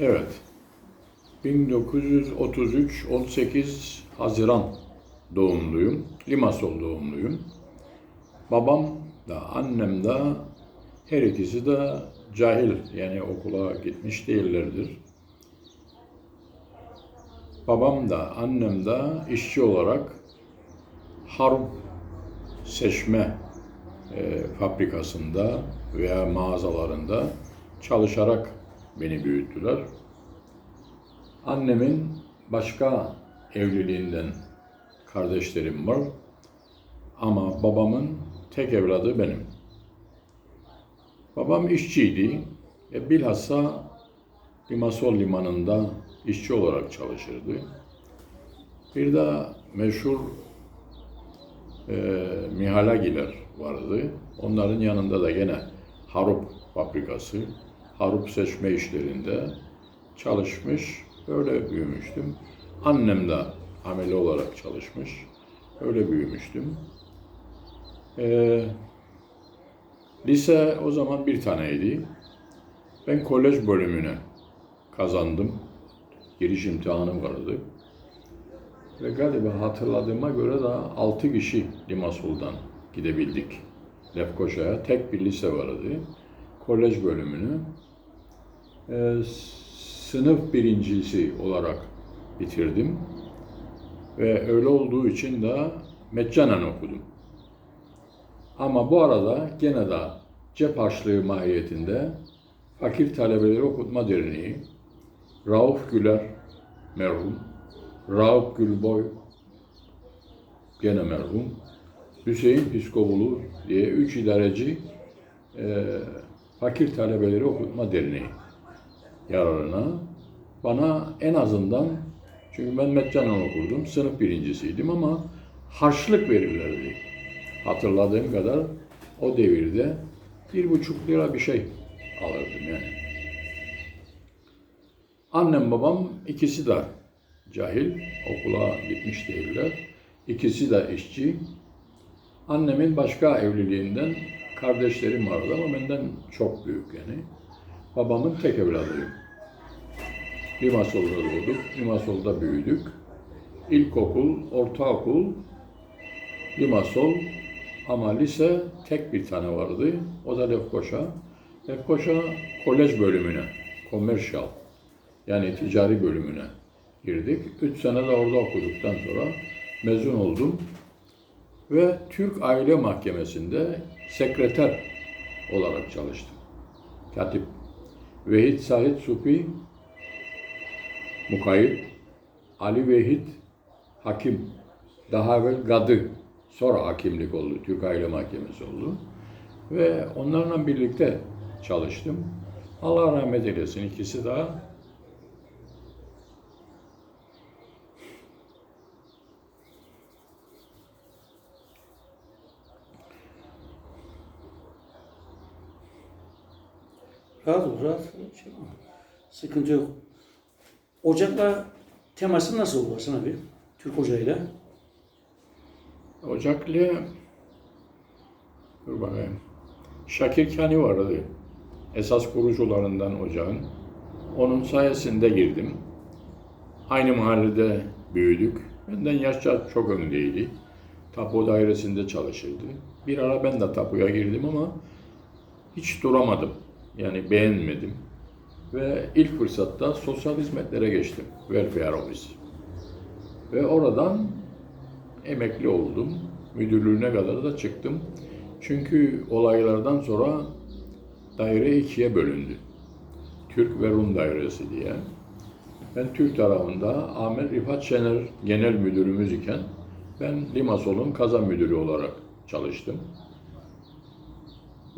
Evet. 1933 18 Haziran doğumluyum. Limassol doğumluyum. Babam da annem de her ikisi de cahil yani okula gitmiş değillerdir. Babam da annem de işçi olarak harp seçme e, fabrikasında veya mağazalarında çalışarak beni büyüttüler. Annemin başka evliliğinden kardeşlerim var. Ama babamın tek evladı benim. Babam işçiydi. E, bilhassa Limassol limanında işçi olarak çalışırdı. Bir de meşhur e, Mihalagiler vardı. Onların yanında da gene harup fabrikası, harup seçme işlerinde çalışmış, öyle büyümüştüm. Annem de ameli olarak çalışmış, öyle büyümüştüm. E, lise o zaman bir taneydi. Ben kolej bölümüne kazandım. Giriş imtihanı vardı. Ve galiba hatırladığıma göre de 6 kişi Limassol'dan gidebildik. Lefkoşa'ya tek bir lise vardı. Kolej bölümünü e, sınıf birincisi olarak bitirdim. Ve öyle olduğu için de meccanen okudum. Ama bu arada gene de cep harçlığı mahiyetinde Fakir Talebeleri Okutma Derneği, Rauf Güler merhum, Rauf Gülboy gene merhum, Hüseyin Piskobulu diye üç idareci e, Fakir Talebeleri Okutma Derneği yararına bana en azından çünkü ben meccanen okurdum, sınıf birincisiydim ama harçlık verirlerdi. Hatırladığım kadar o devirde bir buçuk lira bir şey alırdım yani. Annem babam ikisi de cahil, okula gitmiş değiller. İkisi de işçi. Annemin başka evliliğinden kardeşlerim vardı ama benden çok büyük yani. Babamın tek evladıyım. Limassol'da doğduk, Limassol'da büyüdük. İlkokul, ortaokul, Limassol ama lise tek bir tane vardı. O da Lefkoşa. Lefkoşa kolej bölümüne, commercial yani ticari bölümüne girdik. Üç sene de orada okuduktan sonra mezun oldum. Ve Türk Aile Mahkemesi'nde sekreter olarak çalıştım. Katip. Vehit Sahit Supi mukayyit. Ali Vehit hakim. Daha evvel gadı. Sonra hakimlik oldu. Türk Aile Mahkemesi oldu. Ve onlarla birlikte çalıştım. Allah rahmet eylesin ikisi daha Rahat ol, rahat. Şey. Sıkıntı yok. Ocakla teması nasıl olur sana bir? Türk ocağıyla. Ocaklı dur bakayım. Şakir Kani vardı. Esas kurucularından ocağın. Onun sayesinde girdim. Aynı mahallede büyüdük. Benden yaşça çok öndeydi. Tapu dairesinde çalışırdı. Bir ara ben de tapuya girdim ama hiç duramadım. Yani beğenmedim. Ve ilk fırsatta sosyal hizmetlere geçtim. Welfare Office. Ve oradan emekli oldum. Müdürlüğüne kadar da çıktım. Çünkü olaylardan sonra daire ikiye bölündü. Türk ve Rum dairesi diye. Ben Türk tarafında Ahmet Rifat Şener genel müdürümüz iken ben Limassol'un kazan müdürü olarak çalıştım.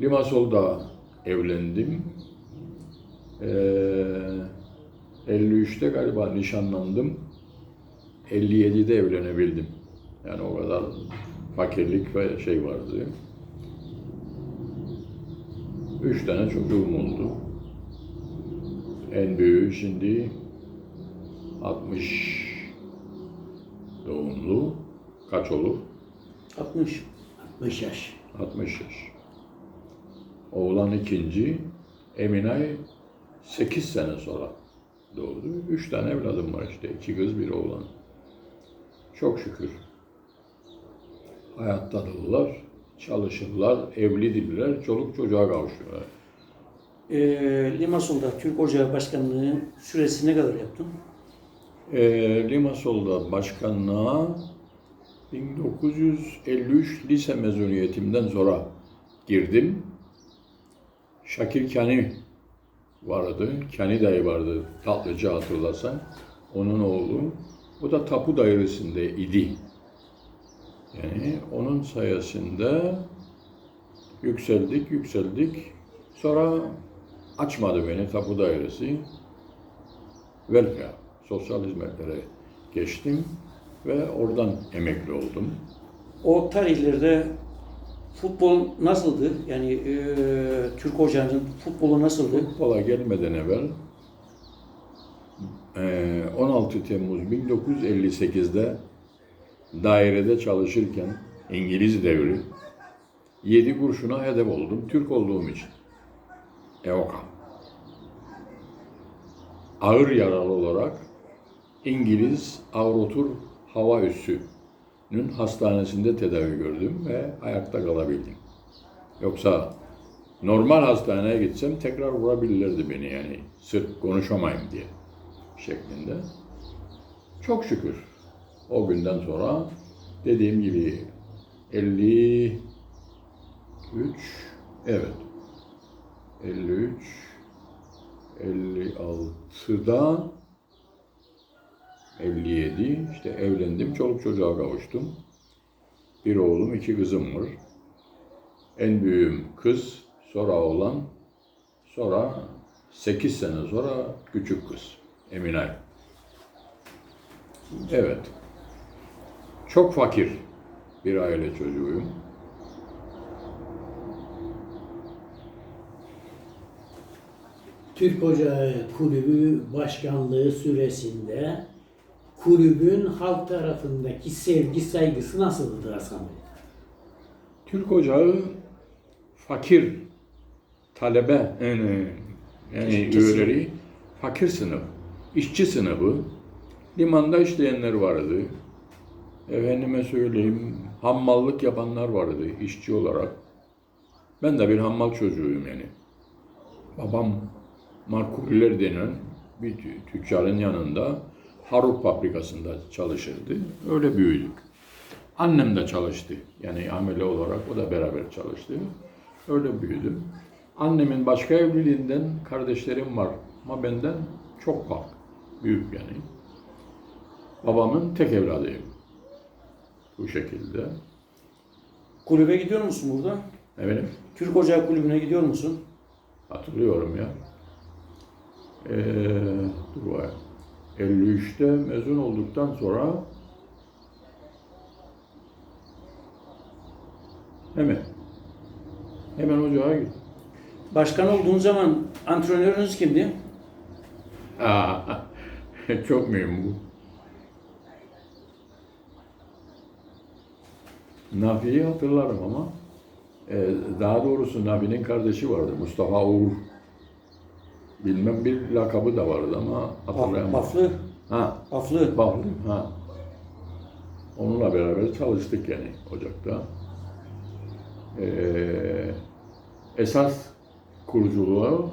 Limassol'da evlendim. Ee, 53'te galiba nişanlandım. 57'de evlenebildim. Yani o kadar fakirlik ve şey vardı. Üç tane çocuğum oldu. En büyüğü şimdi 60 doğumlu. Kaç olur? 60. 60 yaş. 60 yaş. Oğlan ikinci, Eminay 8 sene sonra doğdu. Üç tane evladım var işte. iki kız, bir oğlan. Çok şükür. Hayattadırlar, çalışırlar, evlidirler, çoluk çocuğa kavuştular. Ee, Limasol'da Türk Ocağı Başkanlığı süresi ne kadar yaptın? Ee, Limasol'da başkanlığa 1953 lise mezuniyetimden sonra girdim. Şakir Kani vardı. Kani dayı vardı. Tatlıcı hatırlarsan. Onun oğlu. O da tapu dairesinde idi. Yani onun sayesinde yükseldik, yükseldik. Sonra açmadı beni tapu dairesi. Welfare, sosyal hizmetlere geçtim ve oradan emekli oldum. O tarihlerde futbol nasıldı? Yani e, Türk Ocağı'nın futbolu nasıldı? Futbola gelmeden evvel eee, 16 Temmuz 1958'de dairede çalışırken İngiliz devri 7 kurşuna hedef oldum Türk olduğum için. EOKA. Ağır yaralı olarak İngiliz Avrotur Hava Üssü'nün hastanesinde tedavi gördüm ve ayakta kalabildim. Yoksa normal hastaneye gitsem tekrar vurabilirlerdi beni yani sırf konuşamayım diye şeklinde. Çok şükür o günden sonra dediğim gibi 53 evet 53 56'da 57 işte evlendim çoluk çocuğa kavuştum. Bir oğlum iki kızım var. En büyüğüm kız, sonra oğlan, sonra 8 sene sonra küçük kız, Eminay. Evet. Çok fakir bir aile çocuğuyum. Türk Ocağı Kulübü başkanlığı süresinde kulübün halk tarafındaki sevgi saygısı nasıldı Hasan Bey? Türk Ocağı fakir talebe yani, yani üyeleri fakir sınıf, işçi sınıfı, limanda işleyenler vardı. Efendime söyleyeyim, hammallık yapanlar vardı işçi olarak. Ben de bir hammal çocuğuyum yani. Babam Markuliler denen bir tü- tüccarın yanında haruk fabrikasında çalışırdı. Öyle büyüdük. Annem de çalıştı. Yani amele olarak o da beraber çalıştı. Öyle büyüdüm. Annemin başka evliliğinden kardeşlerim var ama benden çok fark. Büyük yani. Babamın tek evladıyım. Bu şekilde. Kulübe gidiyor musun burada? Efendim? Türk Ocağı Kulübü'ne gidiyor musun? Hatırlıyorum ya. Ee, dur bakayım. 53'te mezun olduktan sonra hemen hemen ocağa gittim. Başkan olduğun zaman antrenörünüz kimdi? Aa, çok mühim bu. Nafi'yi hatırlarım ama e, daha doğrusu Nafi'nin kardeşi vardı Mustafa Uğur. Bilmem bir lakabı da vardı ama hatırlayamam. Baflı. Ha, Baflı. Bahri, ha. Onunla beraber çalıştık yani Ocak'ta. Ee, esas kuruculuğu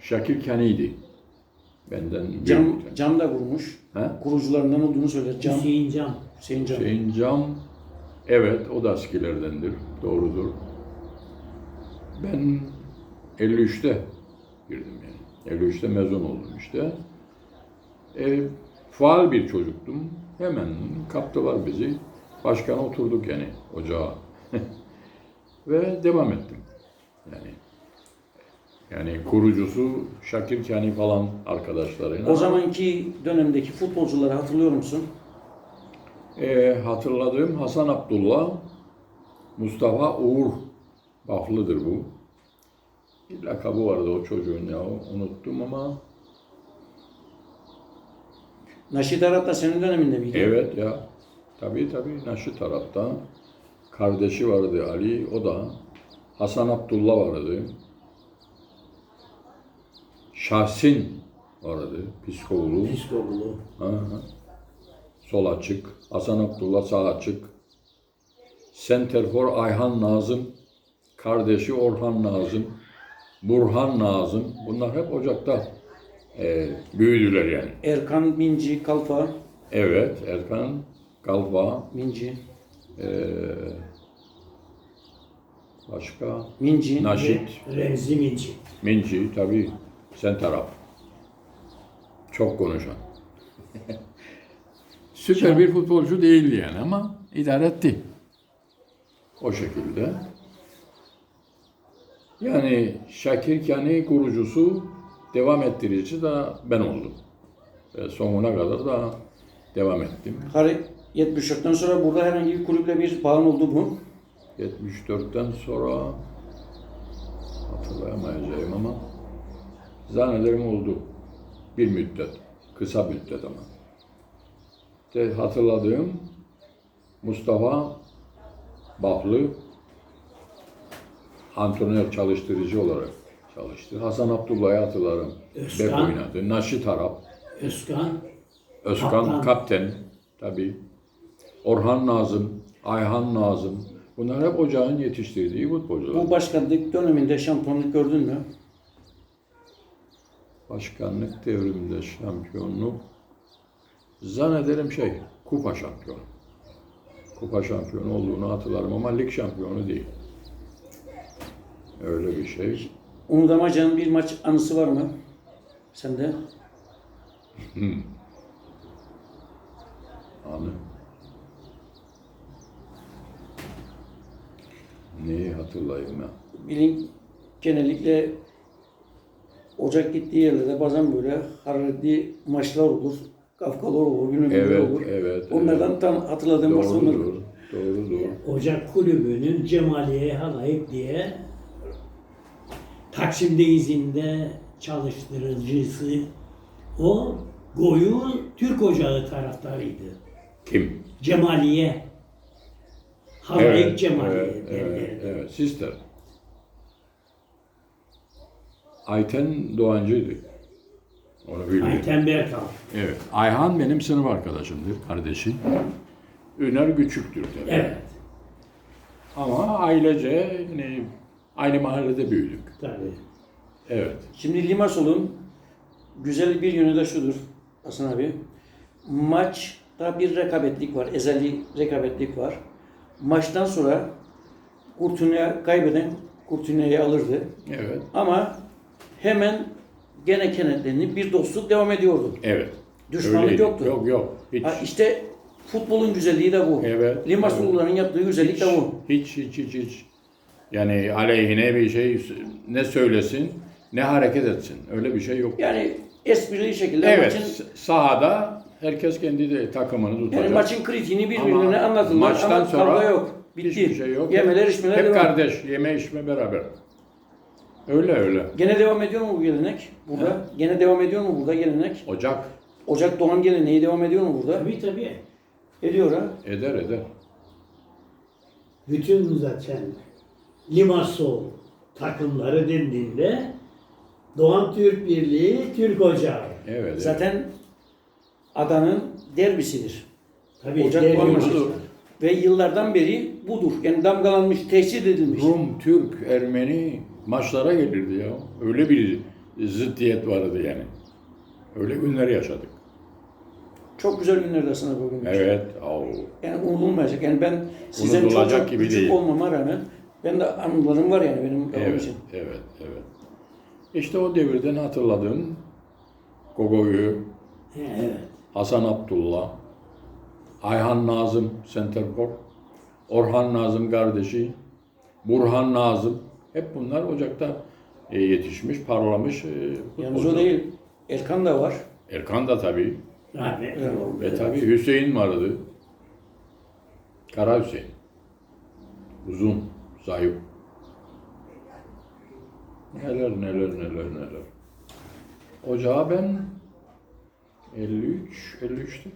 Şakir Kani'ydi. Benden Cam, büyük. cam da kurmuş. Ha? Kurucularından olduğunu söyler. Cam. Hüseyin Can. Hüseyin Cam. Hüseyin Cam, evet o da eskilerdendir, doğrudur. Ben 53'te girdim yani. 53'te mezun oldum işte. E, faal bir çocuktum. Hemen kaptılar bizi. Başkana oturduk yani ocağa. Ve devam ettim. Yani yani kurucusu Şakir Kani falan arkadaşlarıyla. O zamanki dönemdeki futbolcuları hatırlıyor musun? E, hatırladığım Hasan Abdullah, Mustafa Uğur Baflıdır bu. Bir lakabı vardı o çocuğun ya, unuttum ama Naşit Arat da senin döneminde miydi? evet ya. Tabii tabii Naşı tarafta. Kardeşi vardı Ali, o da. Hasan Abdullah vardı. Şahsin vardı. Piskoğlu. Hı. Sol açık. Hasan Abdullah sağ açık. Senterfor Ayhan Nazım. Kardeşi Orhan Nazım. Burhan Nazım. Bunlar hep Ocak'ta e, büyüdüler yani. Erkan Minci, Kalfa, Evet, Erkan, Galba, Minci, e, başka Minci, Naşit, Remzi Minci. Minci tabii sen taraf. Çok konuşan. Süper bir futbolcu değildi yani ama idare etti. O şekilde. Yani Şakir Kani kurucusu, devam ettiricisi de ben oldum. Ve sonuna kadar da devam ettim. Hari 74'ten sonra burada herhangi bir kulüple bir bağın oldu mu? 74'ten sonra hatırlayamayacağım ama zannederim oldu. Bir müddet. Kısa müddet ama. De hatırladığım Mustafa Bahlı antrenör çalıştırıcı olarak çalıştı. Hasan Abdullah'ı hatırlarım. Özkan. Bek oynadı. Naşit Arap. Özkan. Özkan Kaptan. kapten tabii. Orhan Nazım, Ayhan Nazım. Bunlar hep ocağın yetiştirdiği futbolcular. Bu başkanlık döneminde şampiyonluk gördün mü? Başkanlık devriminde şampiyonluk zannederim şey kupa şampiyonu. Kupa şampiyonu olduğunu hatırlarım ama lig şampiyonu değil. Öyle bir şey. Unutamayacağın bir maç anısı var mı? Sende? Anı. Neyi hatırlayayım ya? Bilin genellikle Ocak gittiği yerlerde bazen böyle hararetli maçlar olur. Kafkalar olur, bilmem Evet, olur. evet, Onlardan evet. tam hatırladığım varsa onları. Doğrudur, doğrudur. Ocak Kulübü'nün Cemaliye Halayık diye Taksim Denizli'nde çalıştırıcısı o Goyu Türk Ocağı taraftarıydı. Kim? Cemaliye. Halayık Evet, Cemaliye evet, derlerdi. evet, evet, sister. Ayten Doğancı'ydı. Onu bildim. Ayten Berkal. Evet. Ayhan benim sınıf arkadaşımdır, kardeşi. Üner Küçük'tür tabii. Evet. Ama ailece yine aynı mahallede büyüdük. Tabii. Evet. Şimdi Limasol'un güzel bir yönü de şudur Hasan abi. Maçta bir rekabetlik var. Ezeli rekabetlik var. Maçtan sonra Kurtunya kaybeden Kurtunya'yı alırdı. Evet. Ama hemen gene kenetlenip bir dostluk devam ediyordu. Evet. Düşmanlık Öyleydi. yoktu. Yok yok. Hiç. Ha, işte futbolun güzelliği de bu. Evet. Limasol'ların yaptığı güzellik hiç, de bu. hiç, hiç, hiç, hiç. Yani aleyhine bir şey ne söylesin, ne hareket etsin. Öyle bir şey yok. Yani esprili şekilde Evet. maçın Sahada herkes kendi de takımını tutacak. yani maçın kritiğini birbirine anlatırlar maçtan ama sonra kavga yok. Bitti. Hiçbir şey yok. Yemeler içmeler Hep devam. kardeş, yeme içme beraber. Öyle öyle. Gene devam ediyor mu bu gelenek burada? Gene devam ediyor mu burada gelenek? Ocak Ocak Doğan geleneği devam ediyor mu burada? Tabii tabii. Ediyor ha. eder eder. Bütün zaten Limassol takımları dendiğinde Doğan Türk Birliği Türk Ocağı. Evet. Zaten adanın derbisidir. Tabii Ocak derbi. Ve yıllardan beri budur. Yani damgalanmış, tescil edilmiş. Rum, Türk, Ermeni maçlara gelirdi ya. Öyle bir ziddiyet vardı yani. Öyle günler yaşadık. Çok güzel günlerdi aslında bugün. Evet. au. Yani unutulmayacak. Yani ben sizden çok, çok gibi küçük değil. olmama rağmen ben de anılarım var yani benim babam Evet, için. evet, evet. İşte o devirden hatırladığım Gogo'yu, Evet. Hasan Abdullah, Ayhan Nazım Centerport, Orhan Nazım kardeşi, Burhan Nazım. Hep bunlar Ocak'ta e, yetişmiş, parlamış e, Yalnız o değil. Erkan da var. Erkan da tabii. Yani, Ve tabii Hüseyin vardı. Kara Hüseyin. Uzun, zayıf. Neler neler neler neler. Ocağa ben 53, 53'tüm.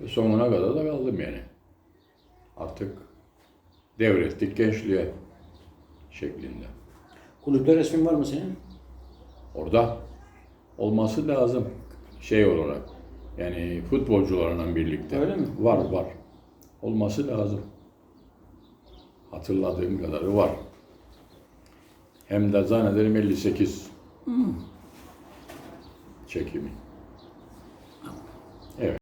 Ve sonuna kadar da kaldım yani. Artık devrettik gençliğe şeklinde. Kulüpte resmin var mı senin? Orada olması lazım şey olarak. Yani futbolcularla birlikte. Öyle mi? Var var. Olması lazım. Hatırladığım kadarı var. Hem de zannederim 58 çekimi.